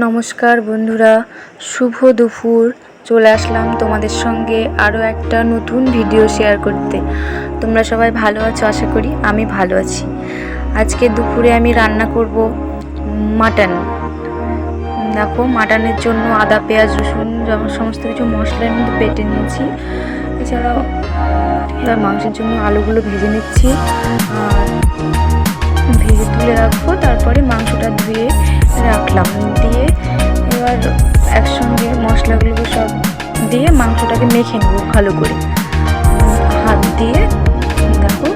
নমস্কার বন্ধুরা, শুভ দুপুর। চলে আসলাম তোমাদের সঙ্গে আরও একটা নতুন ভিডিও শেয়ার করতে। তোমরা সবাই ভালো আছো? আশা করি আমি ভালো আছি। আজকে দুপুরে আমি রান্না করব মাটন। দেখো, মাটনের জন্য আদা, পেঁয়াজ, রসুন, যেমন সমস্ত কিছু মশলার মধ্যে বেটে নিয়েছি। এছাড়াও এবার মাংসের জন্য আলুগুলো ভেজে নিচ্ছি। ভেজে তুলে রাখব, তারপরে মাংসটা ধুয়ে রাখলাম। এবার একসঙ্গে মশলাগুলো সব দিয়ে মাংসটাকে মেখে নেব ভালো করে। হাত দিয়ে দেখো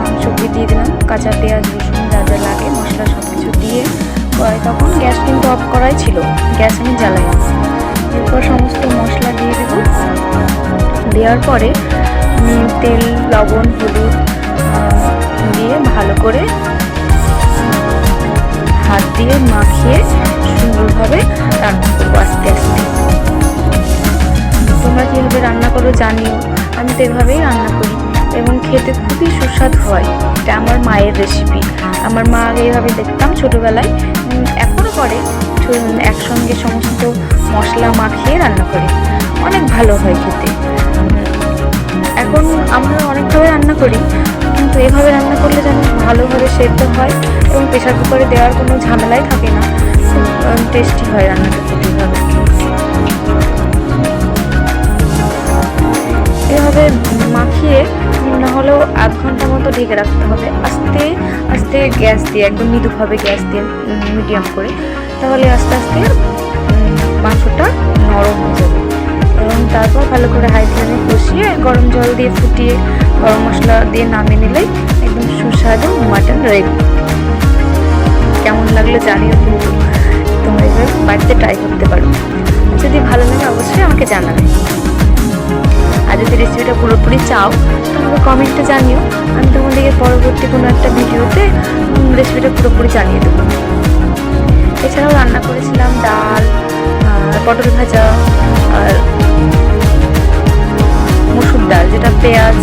মাংসকে দিয়ে দিলাম, কাঁচা পেঁয়াজ, রসুন, যা যা লাগে, মশলা সব কিছু দিয়ে কড়াই তখন গ্যাস কিন্তু অফ করাই ছিল, গ্যাস আমি জ্বালাই এরপর সমস্ত মশলা দিয়ে দেবো। দেওয়ার পরে তেল, লবণ, হলুদ দিয়ে ভালো করে হাত দিয়ে মাখিয়ে সুন্দরভাবে রান্না করব আস্তে আস্তে তোমরা কীভাবে রান্না করো জানিও, আমি তো এভাবেই রান্না করি। এবং খেতে খুবই সুস্বাদু হয়, এটা আমার মায়ের রেসিপি আমার মা এইভাবে দেখতাম ছোটোবেলায় এখনও করে একসঙ্গে সমস্ত মশলা মাখিয়ে রান্না করে। অনেক ভালো হয় খেতে। এখন আমরা অনেকভাবে রান্না করি, কিন্তু এভাবে রান্না করলে যেন ভালোভাবে সেদ্ধ হয় এবং প্রেশার কুকারে দেওয়ার কোনো ঝামেলাই থাকে না। টেস্টি হয় রান্নাটা খেতে এভাবে এভাবে মাখিয়ে না হলেও আধ ঘণ্টা মতো ঢেকে রাখতে হবে। আস্তে আস্তে গ্যাস দিয়ে, একদম মৃদুভাবে গ্যাস দিয়ে মিডিয়াম করে। তাহলে আস্তে আস্তে মাংসটা নরম হয়ে যাবে। এবং তারপর ভালো করে হাই ফ্লেমে কষিয়ে গরম জল দিয়ে ফুটিয়ে, গরম মশলা দিয়ে নামিয়ে নিলেই একদম সুস্বাদু মাটন রেডি কেমন লাগল জানিও কিন্তু। তোমরা বাড়িতে ট্রাই করতে পারো। যদি ভালো লাগে অবশ্যই আমাকে জানাবে। আর যদি রেসিপিটা পুরোপুরি চাও, তাহলে কমেন্টে জানিও। আমি তোমাদেরকে পরবর্তী কোনো একটা ভিডিওতে রেসিপিটা পুরোপুরি জানিয়ে দেবো। এছাড়াও রান্না করেছিলাম ডাল পটল ভাজা, আর মসুর ডাল, যেটা পেঁয়াজ,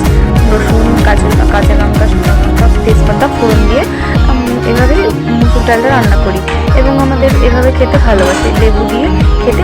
রসুন, কাঁচা কাঁচা লঙ্কা শুকনো লঙ্কা তেজপাতা, ফোড়ন দিয়ে এভাবেই এভাবে মসুর ডালটা রান্না করি। এবং আমাদের এভাবে খেতে ভালোবাসে লেবু দিয়ে খেতে